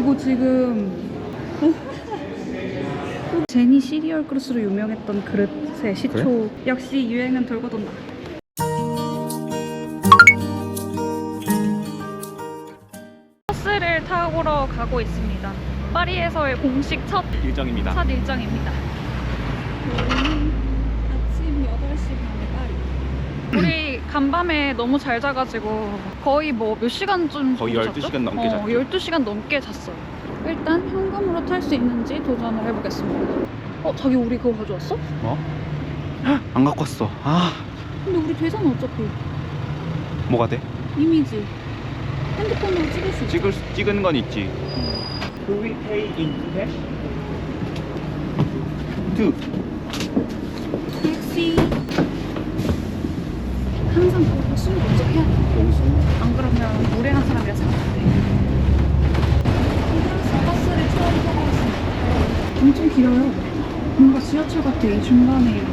이거 지금 제니 시리얼 그릇으로 유명했던 그릇의 시초. 역시 유행은 돌고 돈다. 버스를 타고러 가고 있습니다. 파리에서의 공식 첫, 일정입니다. 첫 일정입니다. 아침 8시 반에 파리. 우리 간밤에 너무 잘 자가지고 거의 뭐 몇 시간쯤 거의 정도 12 잤죠? 시간 넘게 어, 잤죠. 12시간 넘게 잤어요 일단 현금으로 탈 수 있는지 도전을 해보겠습니다 어? 자기 우리 그거 가져왔어? 뭐? 안 갖고 왔어. 아, 근데 우리 되잖아 어차피 뭐가 돼? 이미지 핸드폰으로 찍을 수 있어 찍을 수- 찍은 건 있지. Do we pay in cash? Do. 택시 항상 그거 수는 먼저 해야 돼 용수. 안 그러면 무례한 사람이라서 안 돼. 프랑스 버스를 처음 타보겠습니다. 엄청 길어요. 뭔가 지하철 같아, 이 중간에 이렇게.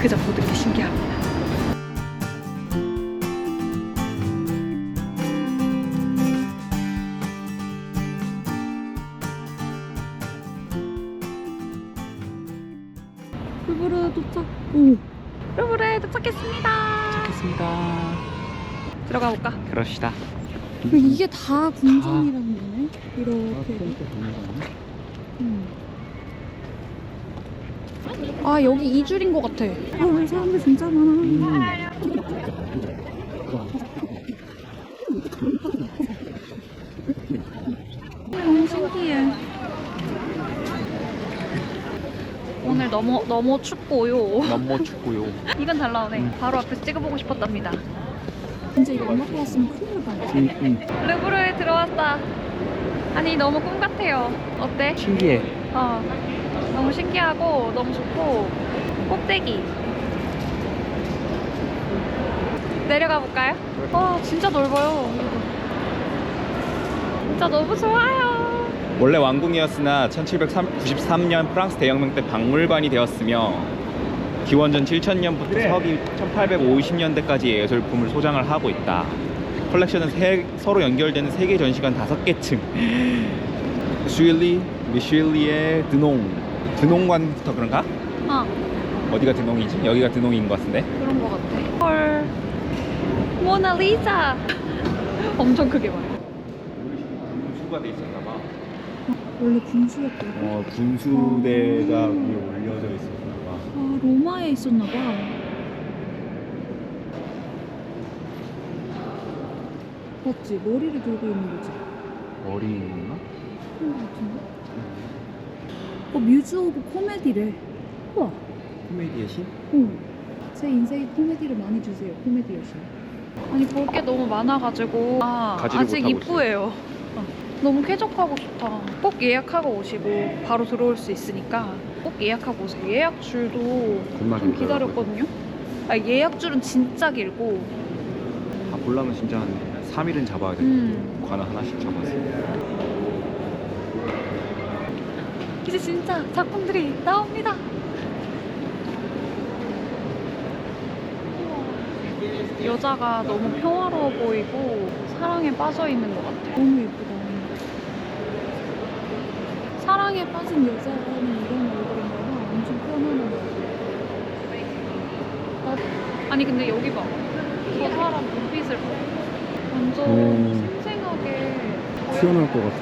그저 보는 게 신기합니다. 도착. 오. 루브르에 도착했습니다. 찾겠습니다. 들어가 볼까? 그럽시다. 이게 다 궁전이라는 거네. 이렇게. 음. 아 여기 이 줄인 것 같아. 아 사람들 진짜 많아. 너무 신기해. 오늘 너무 너무 춥고요. 너무 춥고요. 이건 잘 나오네. 바로 앞에서 찍어보고 싶었답니다. 진짜 이거 안 갖고 왔으면 큰일 날 뻔. 응, 응. 르브르에 들어왔다. 아니 너무 꿈 같아요. 어때? 신기해. 어. 너무 신기하고 너무 좋고 꼭대기. 내려가 볼까요? 와 진짜 넓어요. 진짜 너무 좋아요. 원래 왕궁이었으나 1793년 프랑스 대혁명 때 박물관이 되었으며 기원전 7000년부터 서기 1850년대까지의 예술품을 소장을 하고 있다. 컬렉션은 세- 서로 연결되는 세계 전시관 5개 층. 슈일리, 미슐리에 드농. 드농관부터 그런가? 어 어디가 드농이지? 여기가 드농인 것 같은데. 그런 것 같아. 헐. 모나리자. 엄청 크게 봐요. 분수가 돼 있었나 봐. 원래 군수였다고? 어, 분수대가 위에 올려져 있었나 봐. 아 로마에 있었나 봐. 맞지? 머리를 들고 있는 거지. 머리인가? 그런 거 같은데? 어 뮤즈 오브 코미디래. 우와. 코미디의 신? 어. 제 인생에 코미디를 많이 주세요. 코미디 여신. 아니 볼 게 너무 많아가지고 아, 가지를 아직 못하고 이쁘예요. 어. 너무 쾌적하고 좋다. 꼭 예약하고 오시고 바로 들어올 수 있으니까 꼭 예약하고 오세요. 예약 줄도 좀 기다렸거든요. 아, 예약 줄은 진짜 길고 다 보려면 진짜 한 3일은 잡아야 돼. 음. 관을 하나씩 잡아서. 이제 진짜 작품들이 나옵니다. 여자가 너무 평화로워 보이고 사랑에 빠져 있는 것 같아. 너무 예쁘다. 사랑에 빠진 여자는 이런 얼굴인가 봐. 엄청 편안한 얼굴. 나- 아니 근데 여기 봐. 저 사람 눈빛을 봐. 완전 음. 생생하게 튀어나올 것 같아.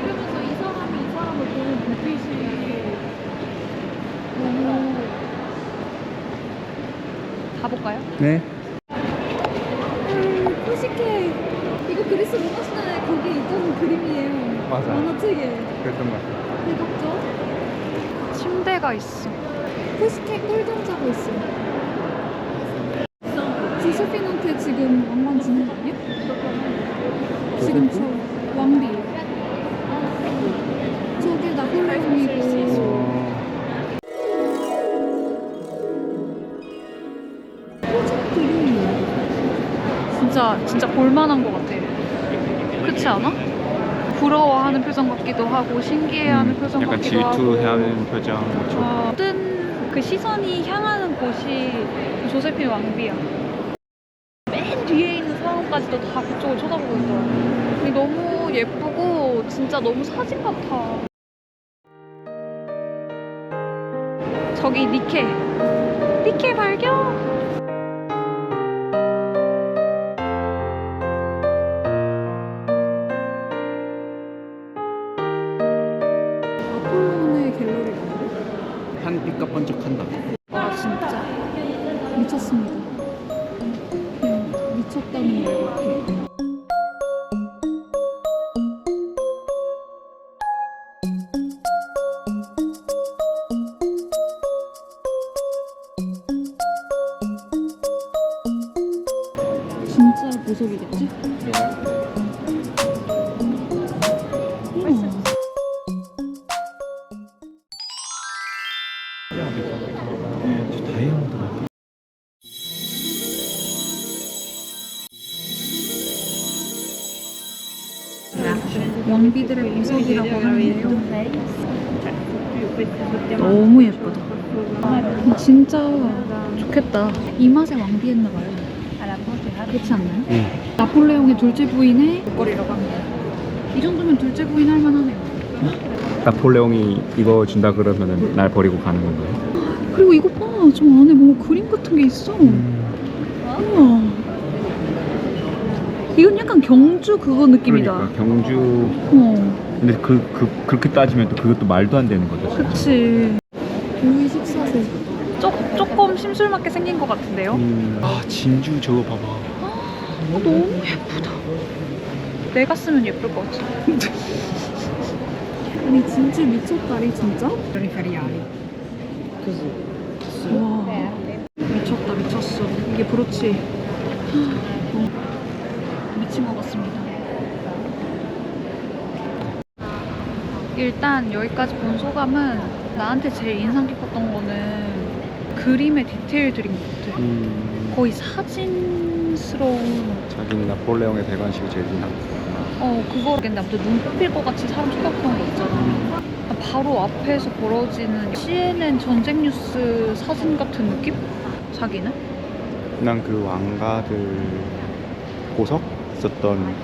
그러면서 이 사람이 이 사람을 보는 눈빛이 너무 가볼까요? 네. 음, 푸시케 이거 그리스 로마 신화에 거기 있던 그림이에요 맞아. 만화책에 그랬던 것 같아. 대박죠? 침대가 있어 푸시케 꿀잠 자고 있어 조세핀한테 지금 왕관 주는 거 아니야? 지금 저 왕비 저게 나폴레옹이고 표정 그림이야. 진짜 진짜 볼만한 것 같아. 그렇지 않아? 부러워하는 표정 같기도 하고 신기해하는 표정 음, 약간 같기도 하고. 질투하는 표정. 어, 모든 그 시선이 향하는 곳이 그 조세핀 왕비야. 아이까지도 다 그쪽을 쳐다보고 있더라고요. 근데 너무 예쁘고 진짜 너무 사진 같아. 저기 니케. 니케 발견! Thank you. 왕비들의 보석이라고 하는데요. 너무 예쁘다. 진짜 좋겠다. 이 맛에 왕비했나 봐요. 그렇지 않나요? 응. 나폴레옹의 둘째 부인의 목걸이라고 합니다. 이 정도면 둘째 부인 할 만하네요. 나폴레옹이 이거 준다 그러면은 날 버리고 가는 건가요? 그리고 이거 봐. 저 안에 뭔가 그림 같은 게 있어. 우와. 이건 약간 경주 그거 느낌이다. 그러니까 경주. 어, 근데 그, 그 그렇게 따지면 또 그것도 말도 안 되는 거죠. 그치. 루이 14세. 조, 조금 심술맞게 생긴 것 같은데요? 음. 아 진주 저거 봐봐. 어, 너무 예쁘다. 내가 쓰면 예쁠 것 같아. 아니 진짜 미쳤다리 진짜? 와 미쳤다 미쳤어 이게 브로치 것 같습니다 일단 여기까지 본 소감은 나한테 제일 인상 깊었던 거는 그림의 디테일들인 것 같아. 음. 거의 사진스러운. 자기는 나폴레옹의 배관식이 제일 인상. 어 그거 모르겠는데 아무튼 눈 뽑힐 것 같이 사람 촉각했던 거 있잖아. 바로 앞에서 벌어지는 CNN 전쟁 뉴스 사진 같은 느낌? 자기는? 난그 왕가들 보석 있었던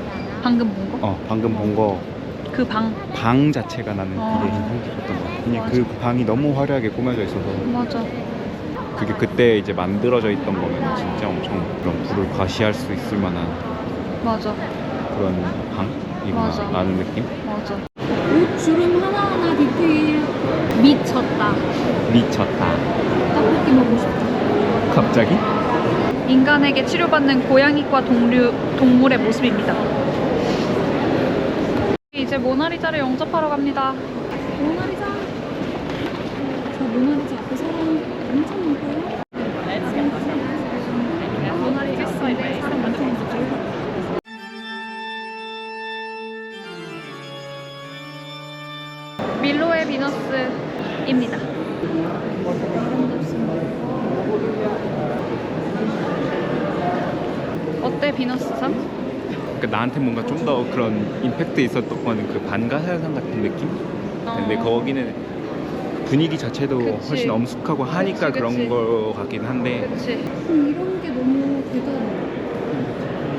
방금 본 거? 어 방금 본거그 방. 방 자체가 나는 어. 되게 인상 깊었던 것 같아. 그냥 그 방이 너무 화려하게 꾸며져 있어서 맞아. 그게 그때 이제 만들어져 있던 거면 진짜 엄청 그런 불을 과시할 수 있을 만한 맞아. 그런 방이구나 맞아. 라는 느낌? 맞아. 옷 주름 하나하나 디테일 미쳤다 미쳤다. 떡볶이 먹고 싶다 갑자기? 인간에게 치료받는 고양이과 동류, 동물의 모습입니다. 이제 모나리자를 영접하러 갑니다. 모나리자 저 모나리자 앞에 사람 엄청 많고요 모나리자 앞에 사람 많고 밀로의 비너스입니다. 어때 비너스상? 그러니까 나한테 뭔가 좀 더 그런 임팩트 있었던 거는 그 반가사상 같은 느낌? 근데 거기는 분위기 자체도 그치. 훨씬 엄숙하고 하니까 그치, 그치. 그런 거 같긴 한데 그치. 음, 이런 게 너무 대단해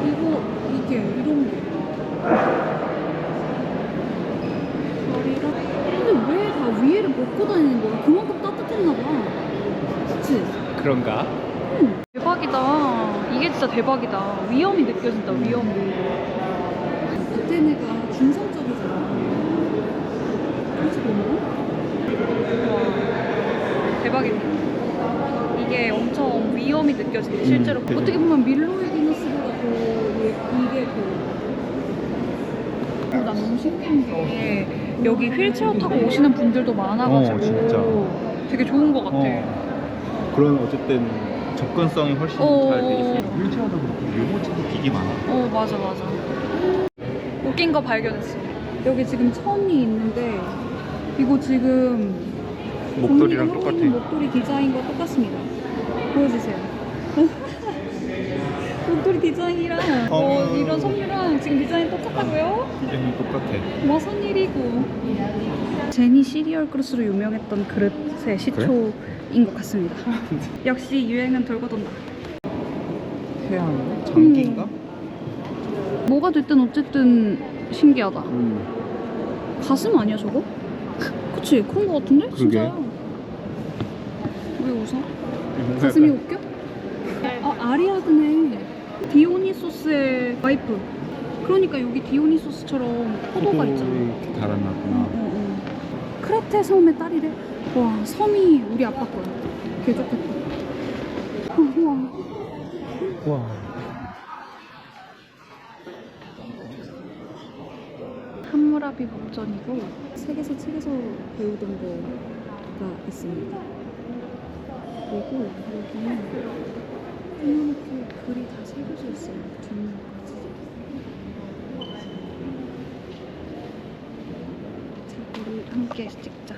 이거 이게 이런 게 머리가 근데 왜 다 위에를 벗고 다니는 거야 그만큼 따뜻했나 봐 그치? 그런가? 응 진짜 대박이다. 위험이 느껴진다, 위험이. 아테네가 중성적이잖아 그렇지 않나? 대박이다. 이게 엄청 위험이 느껴진다, 실제로. 음. 어떻게 보면 밀로의 비너스보다 더 이- 이게 더. 어, 난 너무 신기한 게 여기 휠체어 타고 오시는 분들도 많아가지고 어, 진짜. 되게 좋은 것 같아. 그런 어쨌든 접근성이 훨씬 어. 잘 돼 있어. 휠체어도 그렇고 유모차도 되게 많아. 어, 맞아, 맞아. 웃긴 거 발견했어. 여기 지금 천이 있는데 이거 지금 목도리랑 똑같아. 있는 목도리 디자인과 똑같습니다. 보여주세요. 목도리 디자인이랑 어. 어, 이런 섬유랑 지금 디자인 똑같다고요? 디자인이 똑같아. 무슨 일이고? 제니 시리얼 그릇으로 유명했던 그릇의 시초인 것 같습니다. 역시 유행은 돌고 돈다. 태양 장기인가? 뭐가 됐든 어쨌든 신기하다. 음. 가슴 아니야 저거? 그치 그런 거 같은데? 그러게. 진짜야. 왜 웃어? 가슴이 웃겨? 아 아리아드네. 디오니소스의 와이프. 그러니까 여기 디오니소스처럼 포도가 있잖아. 이렇게 달아놨구나. 어, 어. 크레테 섬의 딸이래. 와 섬이 우리 아빠 거야. 개 좋겠다. 아, 우와. 와. 함무라비 법전이고 책에서 책에서 배우던 거가 있습니다. 그리고 여기는 이렇게 글이 다 새겨져 있어요. 뒷면까지. 자, 우리 함께 찍자.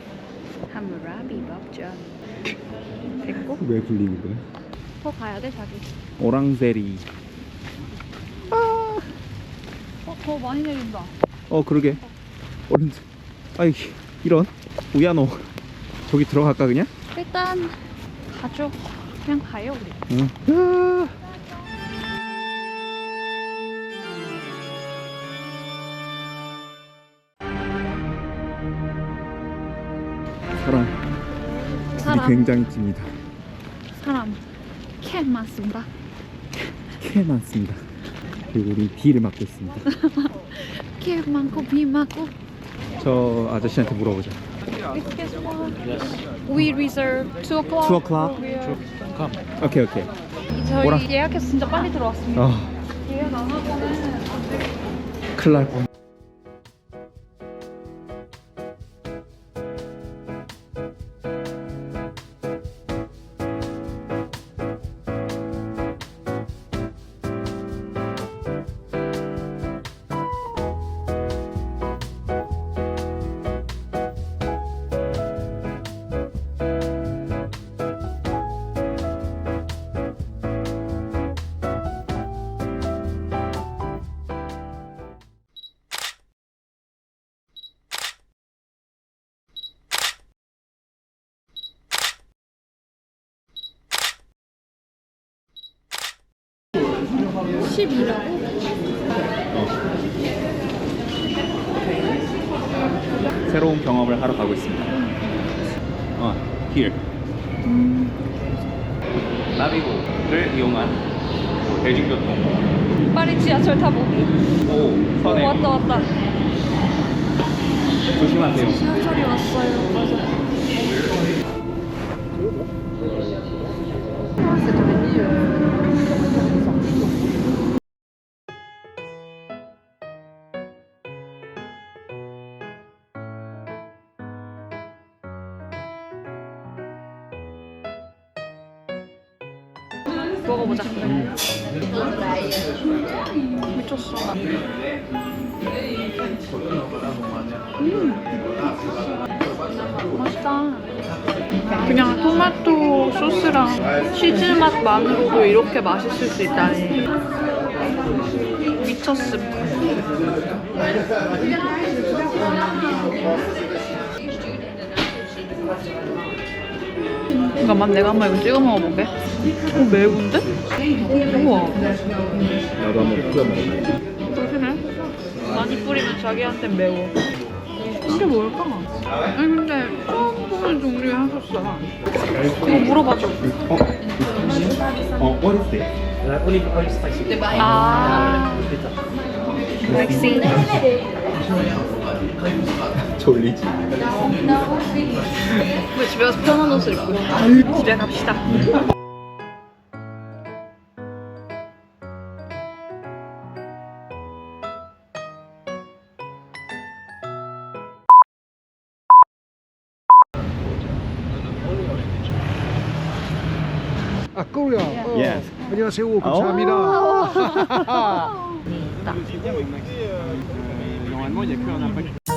함무라비 법전. 됐고 왜 굴리는 거야? 더 가야 돼 자기. 오랑세리. 어, 더 많이 내린다. 어 그러게. 얼른. 아이 이런. 우야노. 저기 들어갈까 그냥? 일단 가죠. 그냥 가요 우리. 응. 야. 사람. 사람. 굉장히 찝니다. 사람 캔 많습니다. 개 많습니다. 그리고 우리 비를 맞고 있습니다. 캔 많고 비 많고. 저 아저씨한테 물어보자. We reserve 2 o'clock. Two o'clock? 오케이 오케이. 저희 뭐라? 예약해서 진짜 빨리 들어왔습니다. 아 예약 안 하고는 큰일 날 뻔. 새로운 경험을 하러 가고 있습니다. 어, here. 나비고를 이용한 대중교통. 빨리 지하철 타보기. 오, 선행. 왔다 왔다. 조심하세요. 지하철이 왔어요. 맞아. 먹어보자. 미쳤어. 맛있다. 그냥 토마토 소스랑 치즈 맛만으로도 이렇게 맛있을 수 있다니. 미쳤음. 잠깐만 내가 한번 이거 찍어 먹어볼게. 오 매운데? 우와. 나도 한번 뿌려 먹어. 조심해. 많이 뿌리면 자기한테 매워. 이게 뭘까? 아니 근데 처음 보는 종류의 핫소스야. 이거 물어봐줘. 어? 어, what is this? 아. 맥시. 졸리지. 왜 집에 가서 편한 옷을 입고 집에 갑시다. 아, 코리아. 어. Yes. 안녕하세요. 감사합니다. Normalement, il n'y a que un impact.